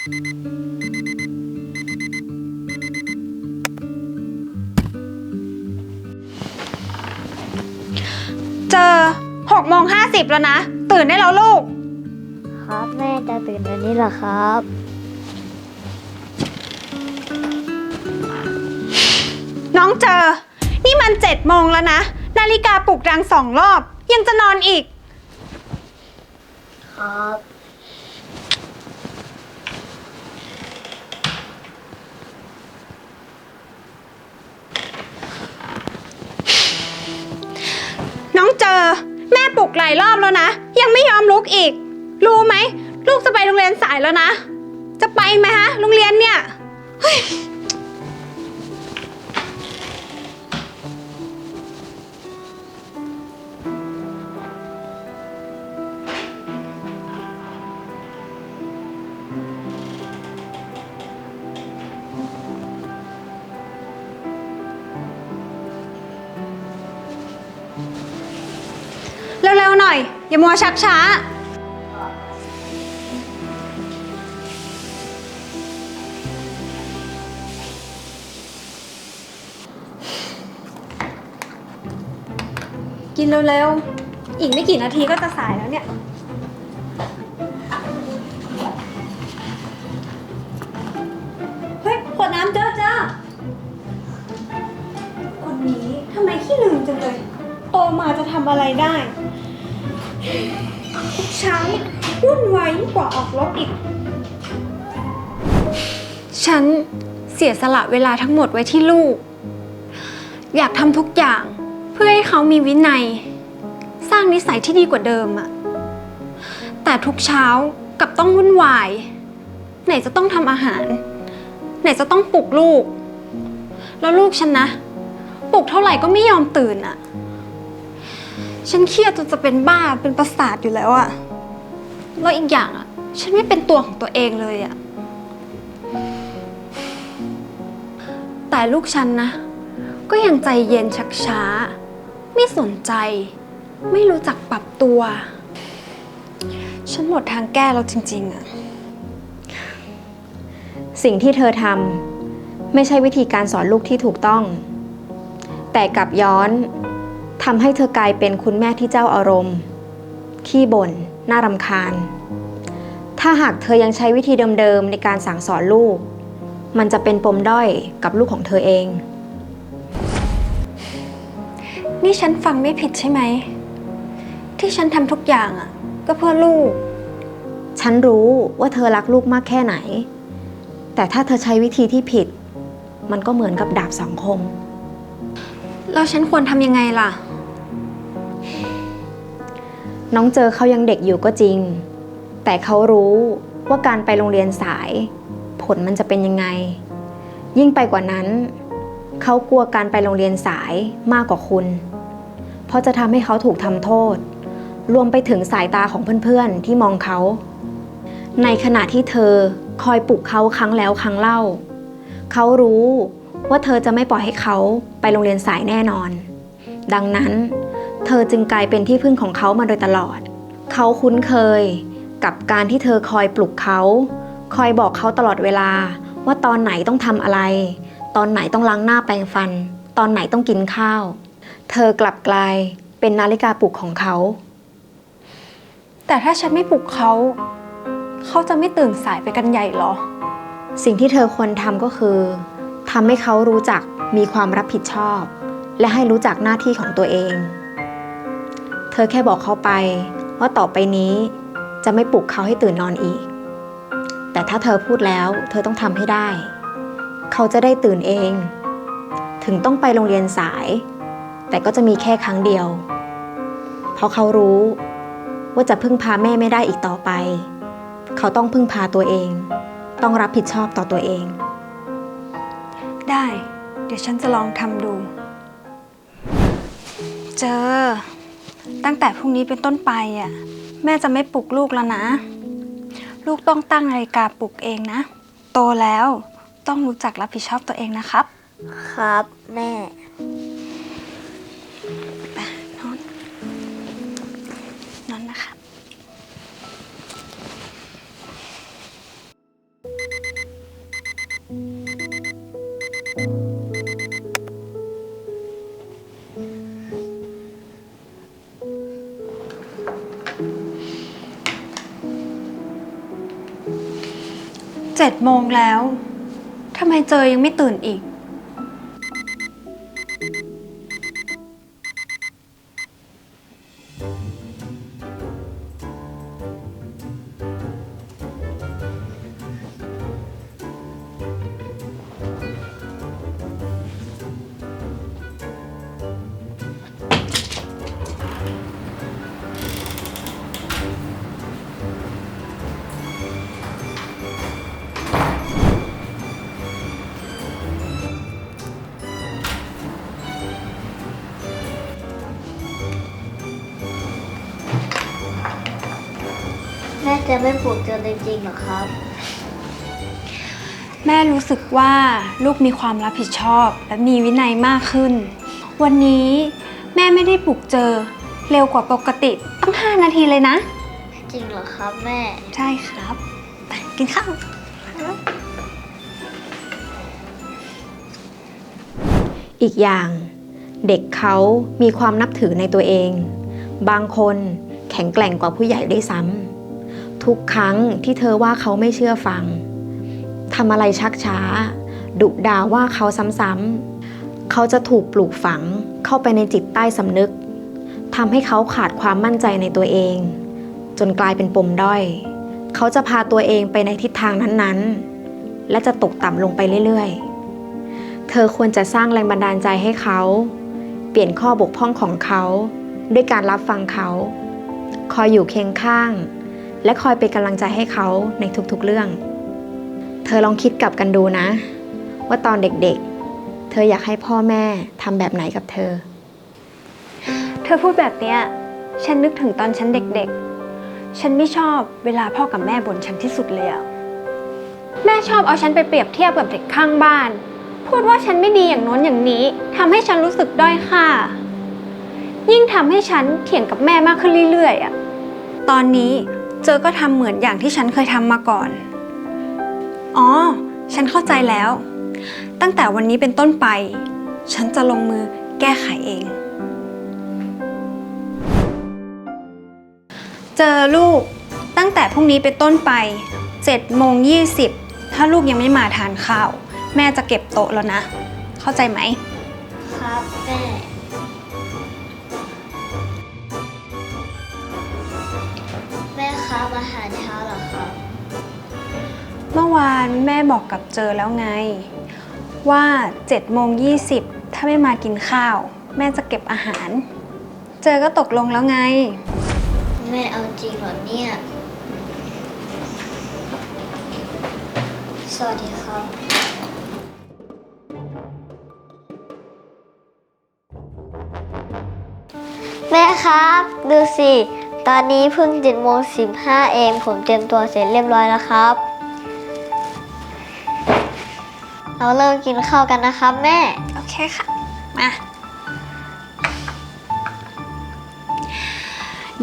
เจอหกโมงห้าสิบแล้วนะ ตื่นได้แล้วลูก ครับแม่จะตื่นวันนี้เหรอครับ น้องเจอ นี่มันเจ็ดโมงแล้วนะ นาฬิกาปลุกดังสองรอบ ยังจะนอนอีก ครับ กหลายรอบแล้วนะ ยังไม่ยอมลุกอีก รู้ไหม ลูกจะไปโรงเรียนสายแล้วนะ จะไปไหมฮะ โรงเรียนเนี่ยเร็ วๆหน่อย อย่ามัวชักช้า กินเร็วๆ อีกไม่กี่นาทีก็จะสายแล้วเนี่ย เฮ้ยขวดน้ำเจ้าเจ้าคนนี้ทำไมขี้ลืมจังเลย โตมาจะทำอะไรได้ ช้าวุ่นวายยิ่งกว่าออกรบอีก ฉันเสียสละเวลาทั้งหมดไว้ที่ลูก อยากทำทุกอย่างเพื่อให้เขามีวินัย สร้างนิสัยที่ดีกว่าเดิมอะแต่ทุกเช้ากลับต้องวุ่นวาย ไหนจะต้องทำอาหาร ไหนจะต้องปลุกลูก แล้วลูกฉันนะ ปลุกเท่าไหร่ก็ไม่ยอมตื่นอะ ฉันเครียดจนจะเป็นบ้าเป็นประสาทอยู่แล้วอะแล้วอีกอย่างอะฉันไม่เป็นตัวของตัวเองเลยอะแต่ลูกฉันนะ ก็ยังใจเย็นชักช้า ไม่สนใจ ไม่รู้จักปรับตัว ฉันหมดทางแก้แล้วจริงๆอะสิ่งที่เธอทำไม่ใช่วิธีการสอนลูกที่ถูกต้อง แต่กลับย้อน ทำให้เธอกลายเป็นคุณแม่ที่เจ้าอารมณ์ ขี้บ่น น่ารำคาญ ถ้าหากเธอยังใช้วิธีเดิมๆในการสั่งสอนลูก มันจะเป็นปมด้อยกับลูกของเธอเอง นี่ฉันฟังไม่ผิดใช่ไหม ที่ฉันทำทุกอย่างอะก็เพื่อลูก ฉันรู้ว่าเธอรักลูกมากแค่ไหน แต่ถ้าเธอใช้วิธีที่ผิด มันก็เหมือนกับดาบสองคม แล้วฉันควรทำยังไงล่ะ น้องเจอเขายังเด็กอยู่ก็จริง แต่เขารู้ว่าการไปโรงเรียนสาย ผลมันจะเป็นยังไง ยิ่งไปกว่านั้น เขากลัวการไปโรงเรียนสายมากกว่าคุณ เพราะจะทำให้เขาถูกทำโทษ รวมไปถึงสายตาของเพื่อนๆที่มองเขา ในขณะที่เธอคอยปลุกเขาครั้งแล้วครั้งเล่า เขารู้ว่าเธอจะไม่ปล่อยให้เขาไปโรงเรียนสายแน่นอน ดังนั้น เธอจึงกลายเป็นที่พึ่งของเขามาโดยตลอด เขาคุ้นเคยกับการที่เธอคอยปลุกเขา คอยบอกเขาตลอดเวลา ว่าตอนไหนต้องทำอะไร ตอนไหนต้องล้างหน้าแปรงฟัน ตอนไหนต้องกินข้าว เธอกลับกลายเป็นนาฬิกาปลุกของเขา แต่ถ้าฉันไม่ปลุกเขา เขาจะไม่ตื่นสายไปกันใหญ่เหรอ สิ่งที่เธอควรทำก็คือทำให้เขารู้จักมีความรับผิดชอบ และให้รู้จักหน้าที่ของตัวเองเธ อแค่บอกเขาไปว่าต่อไปนี้จะไม่ปลุกเขาให้ตื่นนอนอีก แต่ถ้าเธอพูดแล้ว เธอต้องทำให้ได้ เขาจะได้ตื่นเอง ถึงต้องไปโรงเรียนสาย แต่ก็จะมีแค่ครั้งเดียว เพราะเขารู้ว่าจะพึ่งพาแม่ไม่ได้อีกต่อไป เขาต้องพึ่งพาตัวเอง ต้องรับผิดชอบต่อตัวเอง ได้ เดี๋ยวฉันจะลองทำดู เจอ ตั้งแต่พรุ่งนี้เป็นต้นไปอะแม่จะไม่ปลุกลูกแล้วนะ ลูกต้องตั้งนาฬิกาปลุกเองนะ โตแล้วต้องรู้จักรับผิดชอบตัวเองนะครับ ครับแม่ เจ็ดโมงแล้ว ทำไมเจอยังไม่ตื่นอีก จะไม่ปลูกเจอจริงๆเหรอครับ แม่รู้สึกว่าลูกมีความรับผิดชอบ และมีวินัยมากขึ้น วันนี้แม่ไม่ได้ปลุกเจอเร็วกว่าปกติตั้ง 5 นาทีเลยนะ จริงเหรอครับแม่ ใช่ครับไปกินข้าวอีกอย่างเด็กเขามีความนับถือในตัวเอง บางคนแข็งแกร่งกว่าผู้ใหญ่ด้วยซ้ำ ทุกครั้งที่เธอว่าเขาไม่เชื่อฟังทำอะไรชักช้า ดุด่าว่าเขาซ้ำๆเขาจะถูกปลูกฝังเข้าไปในจิตใต้สำนึกทำให้เขาขาดความมั่นใจในตัวเอง จนกลายเป็นปมด้อย เขาจะพาตัวเองไปในทิศทางนั้นๆ และจะตกต่ำลงไปเรื่อยๆ เธอควรจะสร้างแรงบันดาลใจให้เขา เปลี่ยนข้อบกพร่องของเขา ด้วยการรับฟังเขา คอยอยู่เคียงข้าง และคอยเป็นกำลังใจให้เขาในทุกๆเรื่อง เธอลองคิดกลับกันดูนะ ว่าตอนเด็กๆ เธออยากให้พ่อแม่ทำแบบไหนกับเธอ เธอพูดแบบเนี้ยฉันนึกถึงตอนฉันเด็กๆ ฉันไม่ชอบเวลาพ่อกับแม่บ่นฉันที่สุดเลยอะแม่ชอบเอาฉันไปเปรียบเทียบกับเด็กข้างบ้าน พูดว่าฉันไม่ดีอย่างโน้นอย่างนี้ทำให้ฉันรู้สึกด้อยค่า ยิ่งทำให้ฉันเถียงกับแม่มากขึ้นเรื่อยๆอะตอนนี้ เจอก็ทำเหมือนอย่างที่ฉันเคยทำมาก่อน อ๋อ ฉันเข้าใจแล้ว ตั้งแต่วันนี้เป็นต้นไป ฉันจะลงมือแก้ไขเอง เจอลูกตั้งแต่พรุ่งนี้เป็นต้นไป7โมง20 ถ้าลูกยังไม่มาทานข้าว แม่จะเก็บโต๊ะแล้วนะ เข้าใจไหม ครับแม่ แม่ครับอาหารเช้าเหรอครับเมื่อวานแม่บอกกับเจอแล้วไง ว่า7โมง20 ถ้าไม่มากินข้าว แม่จะเก็บอาหาร เจอก็ตกลงแล้วไง แม่เอาจริงเหรอเนี่ย สวัสดีครับแม่ครับ ดูสิ ตอนนี้เพิ่งเจ็ดโมงสิบห้าเองผมเตรียมตัวเสร็จเรียบร้อยแล้วครับ เราเริ่มกินข้าวกันนะครับแม่ โอเคค่ะ มา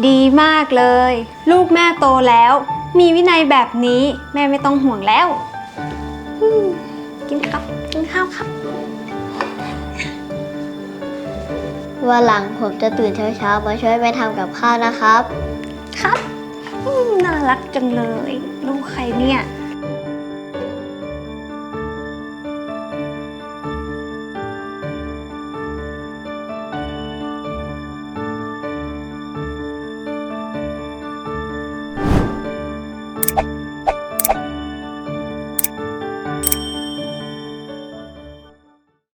ดีมากเลย ลูกแม่โตแล้ว มีวินัยแบบนี้แม่ไม่ต้องห่วงแล้วอืมกินครับ กินข้าวครับ วันหลังผมจะตื่นเช้าๆมาช่วยแม่ทำกับข้าวนะครับ ครับ อืมน่ารักจังเลย ลูกใครเนี่ย